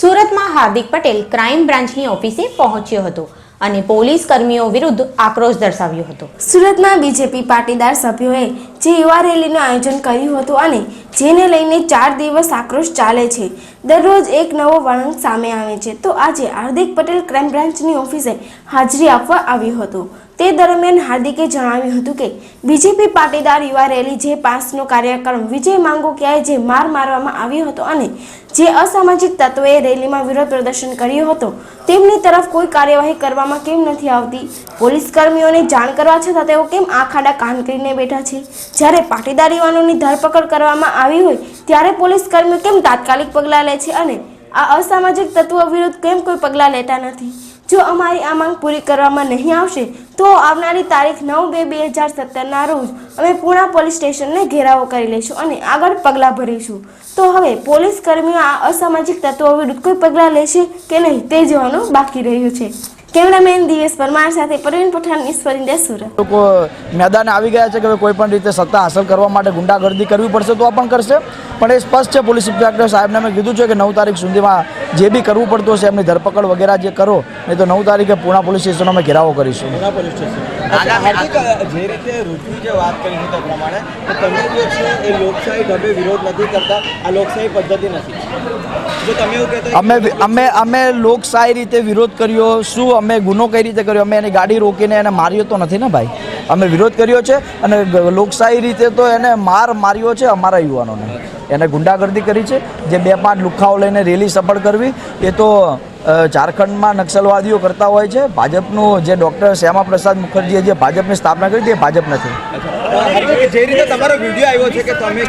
સુરતમાં હાર્દિક પટેલ ક્રાઇમ બ્રાન્ચની ઓફિસે પહોંચ્યો હતો અને પોલીસ કર્મીઓ વિરુદ્ધ આક્રોશ દર્શાવ્યો હતો. સુરતમાં બીજેપી પાટીદાર સભ્યોએ જે યુવા રેલીનું આયોજન કર્યું હતું અને જેને લઈને ચાર દિવસ આક્રોશ ચાલે છે, દરરોજ એક નવો વળંગ સામે આવે છે, તો આજે હાર્દિક પટેલ ક્રાઇમ બ્રાન્ચની ઓફિસે હાજરી આપવા આવ્યો હતો. તે દરમિયાન હાર્દિકે જણાવ્યું હતું કે, બીજેપી પાટીદાર યુવા રેલી જે પાસનો કાર્યક્રમ વિજય માંગો ક્યાંય જે માર મારવામાં આવ્યો હતો અને જે અસામાજિક તત્વોએ રેલીમાં વિરોધ પ્રદર્શન કર્યો હતો, તેમની તરફ કોઈ કાર્યવાહી કરવામાં કેમ નથી આવતી? પોલીસ કર્મીઓને જાણ કરવા છતાં તેઓ કેમ આખાડા કાન કરીને બેઠા છે? જ્યારે પાટીદાર યુવાનોની ધરપકડ કરવામાં આવી હોય, ત્યારે પોલીસ કર્મીઓ કેમ તાત્કાલિક પગલાં લે છે અને આ અસામાજિક તત્વો વિરુદ્ધ કેમ કોઈ પગલાં લેતા નથી? જો અમારી આ માંગ પૂરી કરવામાં નહીં આવશે, તો આવનારી તારીખ નવ બે બે હજાર સત્તરના રોજ અમે પુણા પોલીસ સ્ટેશનને ઘેરાવો કરી લઈશું અને આગળ પગલાં ભરીશું. તો હવે પોલીસ કર્મીઓ આ અસામાજિક તત્વો વિરુદ્ધ કોઈ પગલાં લેશે કે નહીં તે જોવાનું બાકી રહ્યું છે. કેમેરામેન દિવેશ પરમાર સાથે પ્રવીણ પઠાણ ઈશ્વર સુરત લોકો મેદાને આવી ગયા છે કે કોઈ પણ રીતે સત્તા હાંસલ કરવા માટે ગુંડાગર્દી કરવી પડશે તો પણ કરશે. પણ એ સ્પષ્ટ છે પોલીસ ઇન્સ્પેક્ટર સાહેબને મેં કીધું છે કે નવ તારીખ સુધીમાં જે બી કરવું પડતું હશે એમની ધરપકડ વગેરે જે કરો નહીં તો નવ તારીખે પૂણા પોલીસ સ્ટેશનો અમે ઘેરાવો કરીશું. Poona police station. અચ્છા હાર્દિક જે રીતે જે વાત કરી તે પ્રમાણે તમે જે છે એ લોકશાહી ઢબે વિરોધ નથી કરતા આ લોકશાહી પદ્ધતિ નથી. જો તમે એવું કહેતા અમે અમે અમે લોકશાહી રીતે વિરોધ કર્યો શું અમે ગુનો કઈ રીતે કર્યો? અમે એની ગાડી રોકીને એને માર્યો તો નથી ને ભાઈ? અમે વિરોધ કર્યો છે અને લોકશાહી રીતે તો એને માર માર્યો છે અમારા યુવાનોને. એને ગુંડાગર્દી કરી છે. જે બે પાંચ લુખાઓ લઈને રેલી સફળ કરવી, એ તો ઝારખંડમાં નક્સલવાદીઓ કરતા હોય છે. ભાજપનું જે ડૉક્ટર શ્યામા પ્રસાદ મુખર્જીએ જે ભાજપની સ્થાપના કરી તે ભાજપ નથી. જે રીતે તમારો વીડિયો આવ્યો છે કે તમે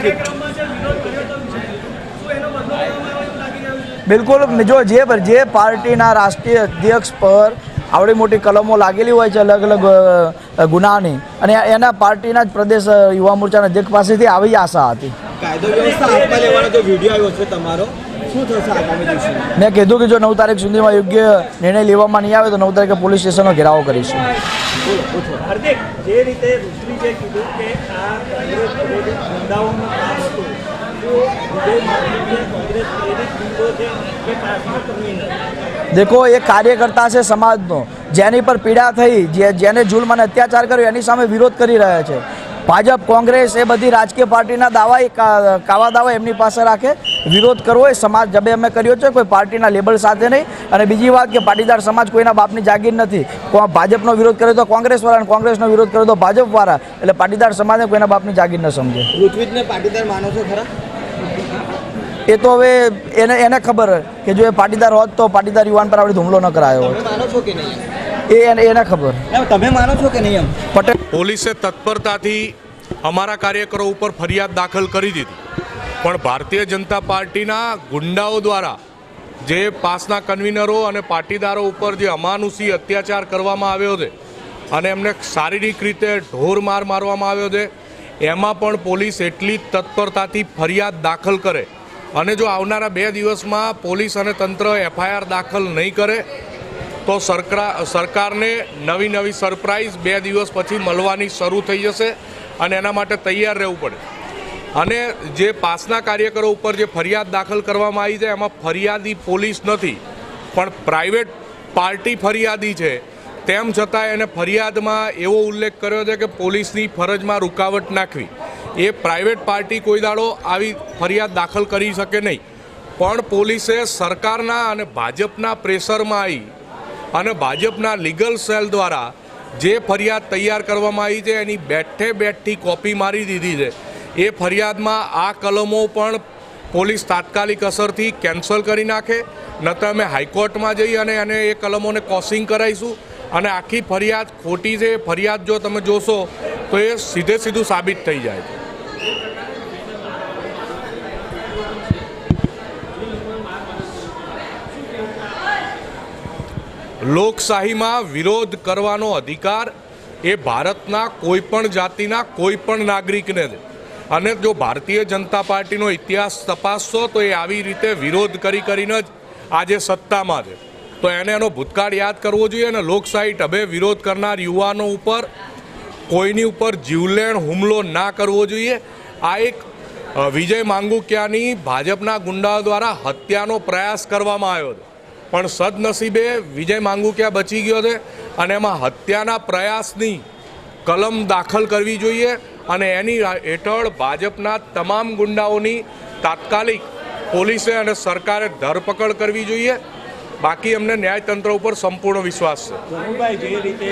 બિલકુલ જો જે જે પાર્ટીના રાષ્ટ્રીય અધ્યક્ષ પર આવડી મોટી કલમો લાગેલી હોય છે અલગ અલગ ગુનાની અને એના પાર્ટીના જ પ્રદેશ યુવા મોરચાના અધ્યક્ષ પાસેથી આવી આશા હતી. કાયદો વ્યવસ્થા હાથમાં લેવાનો જો વીડિયો આવ્યો છે તમારો શું થશે આગામી દિવસોમાં મેં કીધું કે જો નવ તારીખ સુધીમાં યોગ્ય નિર્ણય લેવામાં નહીં આવે તો નવ તારીખે પોલીસ સ્ટેશનનો ઘેરાવો કરીશું. હાર્દિક જે રીતે કીધું કે આ દેખો, એ કાર્યકર્તા છે સમાજનો. જેની પર પીડા થઈ, જે જેને જુલ્મ અને અત્યાચાર કર્યો, એની સામે વિરોધ કરી રહ્યા છે. ભાજપ, કોંગ્રેસ એ બધી રાજકીય પાર્ટીના દાવા કાવા દાવા એમની પાસે રાખે. વિરોધ કરવો એ સમાજ જબે અમે કર્યો છે, કોઈ પાર્ટીના લેબલ સાથે નહીં. અને બીજી વાત કે પાટીદાર સમાજ કોઈના બાપની જાગીર નથી. ભાજપનો વિરોધ કરે તો કોંગ્રેસવાળા અને કોંગ્રેસનો વિરોધ કરે તો ભાજપવાળા. એટલે પાટીદાર સમાજને કોઈના બાપની જાગીર ન સમજે. ઋત્વિજને પાટીદાર માનો છો ખરા? એ તો હવે એને એને ખબર કે જો એ પાટીદાર હોત તો પાટીદાર યુવાન પર આપણે હુમલો ન કરાયો હોત છો કે એ એને એને ખબર. તમે માનો છો કે નહીં એમ? પટેલ પોલીસે તત્પરતાથી અમારા કાર્યકરો ઉપર ફરિયાદ દાખલ કરી દીધી. પણ ભારતીય જનતા પાર્ટીના ગુંડાઓ દ્વારા જે પાસના કન્વીનરો અને પાટીદારો ઉપર જે અમાનુષી અત્યાચાર કરવામાં આવ્યો છે અને એમને શારીરિક રીતે ઢોર માર મારવામાં આવ્યો છે એમાં પણ પોલીસ એટલી તત્પરતાથી ફરિયાદ દાખલ કરે અને જો આવનારા બે દિવસમાં પોલીસ અને તંત્ર એફઆઈઆર દાખલ નહીં કરે, તો સરકાર, સરકારને નવી નવી સરપ્રાઇઝ બે દિવસ પછી મળવાની શરૂ થઈ જશે અને એના માટે તૈયાર રહેવું પડે. અને જે પાસના કાર્યકરો ઉપર જે ફરિયાદ દાખલ કરવામાં આવી છે, એમાં ફરિયાદી પોલીસ નથી, પણ પ્રાઇવેટ પાર્ટી ફરિયાદી છે. તેમ છતાં એને ફરિયાદમાં એવો ઉલ્લેખ કર્યો છે કે પોલીસની ફરજમાં રૂકાવટ નાખવી. એ પ્રાઇવેટ પાર્ટી કોઈ દાડો આવી ફરિયાદ દાખલ કરી શકે નહીં. પણ પોલીસે સરકારના અને ભાજપના પ્રેશરમાં આવી અને ભાજપના લીગલ સેલ દ્વારા જે ફરિયાદ તૈયાર કરવામાં આવી છે, એની બેઠે બેઠથી કોપી મારી દીધી છે. એ ફરિયાદમાં આ કલમો પણ પોલીસ તાત્કાલિક અસરથી કેન્સલ કરી નાખે, નતર અમે હાઈકોર્ટમાં જઈ અને એને એ કલમોને કોસિંગ કરાવીશું અને આખી ફરિયાદ ખોટી છે ફરિયાદ જો તમે જોશો, તો એ સીધે સીધું સાબિત થઈ જાય છે. લોકશાહીમાં વિરોધ કરવાનો અધિકાર એ ભારતના કોઈ પણ જાતિના કોઈ પણ નાગરિકને છે અને જો ભારતીય જનતા પાર્ટીનો ઇતિહાસ તપાસશો, તો એ આવી રીતે વિરોધ કરી કરીને જ આજે સત્તામાં છે. તો એને એનો ભૂતકાળ યાદ કરવો જોઈએ અને લોકશાહી ઢબે વિરોધ કરનાર યુવાનો ઉપર કોઈની ઉપર જીવલેણ હુમલો ના કરવો જોઈએ. આ એક વિજય માંગુકિયાની ભાજપના ગુંડાઓ દ્વારા હત્યાનો પ્રયાસ કરવામાં આવ્યો હતો. પણ સદનસીબે વિજય માંગુકિયા બચી ગયો છે અને એમાં હત્યાના પ્રયાસની કલમ દાખલ કરવી જોઈએ અને એની હેઠળ ભાજપના તમામ ગુંડાઓની તાત્કાલિક પોલીસે અને સરકારે ધરપકડ કરવી જોઈએ. બાકી અમને ન્યાયતંત્ર ઉપર સંપૂર્ણ વિશ્વાસ છે. જે રીતે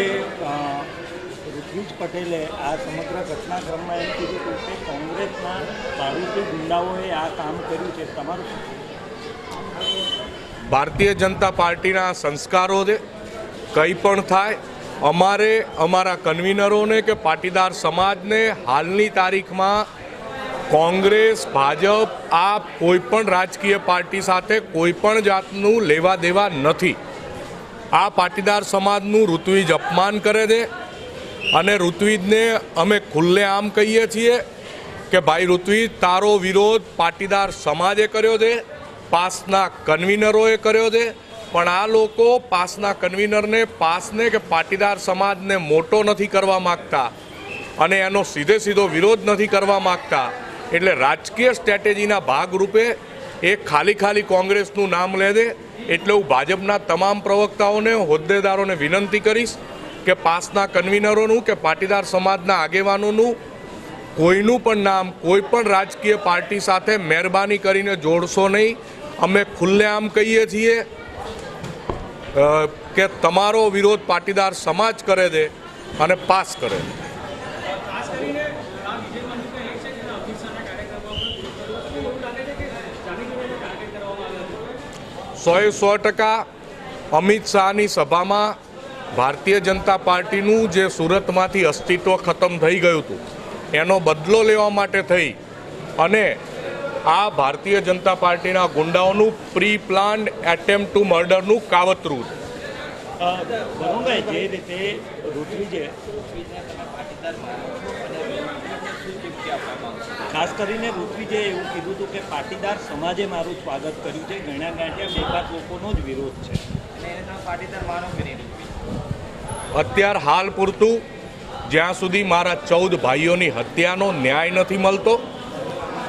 અ, પટેલે આ સમગ્ર ઘટનાક્રમમાં એમ કીધું હતું કે કોંગ્રેસના ભારૂચી ગુંડાઓએ આ કામ કર્યું છે. તમારું ભારતીય જનતા પાર્ટીના સંસ્કારો છે કંઈ પણ થાય અમારે અમારા કન્વીનરોને કે પાટીદાર સમાજને હાલની તારીખમાં કોંગ્રેસ ભાજપ આ કોઈ પણ રાજકીય પાર્ટી સાથે કોઈ પણ જાતનું લેવા દેવા નથી. આ પાટીદાર સમાજનું ઋત્વિજ અપમાન કરે છે. અને ઋત્વિજને અમે ખુલ્લેઆમ કહીએ છીએ કે ભાઈ ઋત્વિજ, તારો વિરોધ પાટીદાર સમાજે કર્યો છે, પાસના કન્વીનરોએ કર્યો છે, પણ આ લોકો પાસના કન્વીનરને, પાસને કે પાટીદાર સમાજને મોટો નથી કરવા માગતા અને એનો સીધે સીધો વિરોધ નથી કરવા માગતા. એટલે રાજકીય સ્ટ્રેટેજીના ભાગરૂપે એ ખાલી ખાલી કોંગ્રેસનું નામ લે દે એટલે હું ભાજપના તમામ પ્રવક્તાઓને, હોદ્દેદારોને વિનંતી કરીશ કે પાસના કન્વીનરોનું કે પાટીદાર સમાજના આગેવાનોનું કોઈનું પણ નામ, કોઈ પણ રાજકીય પાર્ટી સાથે મહેરબાની કરીને જોડશો નહીં. અમે ખુલ્લેઆમ કહીએ છીએ કે તમારો વિરોધ પાટીદાર સમાજ કરે દે અને પાસ કરે દે. સોએ સો ટકા અમિત શાહની સભામાં ભારતીય જનતા પાર્ટીનું જે સુરતમાંથી અસ્તિત્વ ખતમ થઈ ગયું હતું એનો બદલો લેવા માટે થઈ અને આ ભારતીય જનતા પાર્ટીના ગુંડાઓનું પ્રી પ્લાન્ડ એટેમ્પ ટુ મર્ડરનું કાવતરું છે જે રીતે ઋત્વિજે ખાસ કરીને ઋત્વિજે એવું કીધું હતું કે પાટીદાર સમાજે મારું સ્વાગત કર્યું છે ગણ્યા ગાંઠ્યા પાંચ લોકોનો જ વિરોધ છે. અત્યાર હાલ પૂરતું. જ્યાં સુધી મારા ચૌદ ભાઈઓની હત્યાનો ન્યાય નથી મળતો,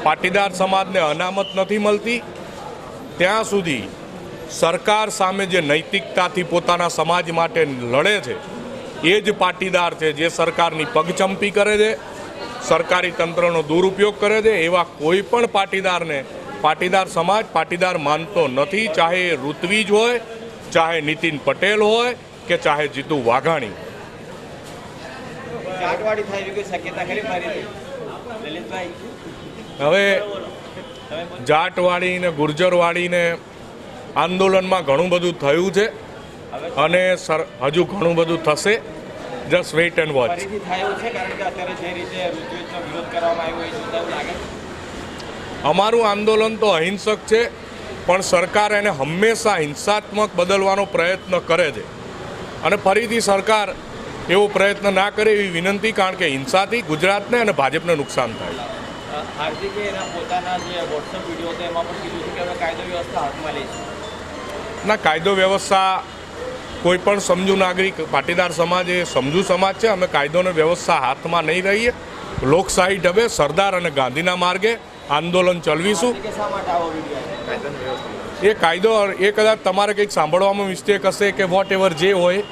પાટીદાર સમાજને અનામત નથી મળતી, ત્યાં સુધી સરકાર સામે જે નૈતિકતાથી પોતાના સમાજ માટે લડે છે, એ જ પાટીદાર છે જે સરકારની પગચંપી કરે છે, સરકારી તંત્રનો દુરુપયોગ કરે છે, એવા કોઈ પણ પાટીદારને પાટીદાર સમાજ, પાટીદાર માનતો નથી, ચાહે ઋત્વિજ હોય, ચાહે નીતિન પટેલ હોય કે ચાહે જીતુ વાઘાણી. હવે જાટવાળી ને ગુર્જરવાળી ને આંદોલનમાં ઘણું બધું થયું છે અને સર હજુ ઘણું બધું થશે. જસ્ટ વેઇટ એન્ડ વોચ અમારું આંદોલન તો અહિંસક છે પણ સરકાર એને હંમેશા હિંસાત્મક બદલવાનો પ્રયત્ન કરે છે. અને ફરીથી સરકાર એવો પ્રયત્ન ના કરે એવી વિનંતી કારણ કે હિંસાથી ગુજરાતને અને ભાજપને નુકસાન થાય. હાર્દિકે એના પોતાના જે વોટ્સઅપ વીડિયો હતો એમાં પણ કીધું છે કે હવે કાયદો વ્યવસ્થા હાથમાં લઈશું. ના કાયદો વ્યવસ્થા કોઈ પણ સમજુ નાગરિક પાટીદાર સમાજ એ સમજુ સમાજ છે અમે કાયદોને વ્યવસ્થા હાથમાં નહીં રહીએ લોકશાહી ઢબે સરદાર અને ગાંધીના માર્ગે આંદોલન ચલાવીશું. એ કાયદો એ કદાચ તમારે કંઈક સાંભળવામાં મિસ્ટેક હશે કે વોટ એવર જે હોય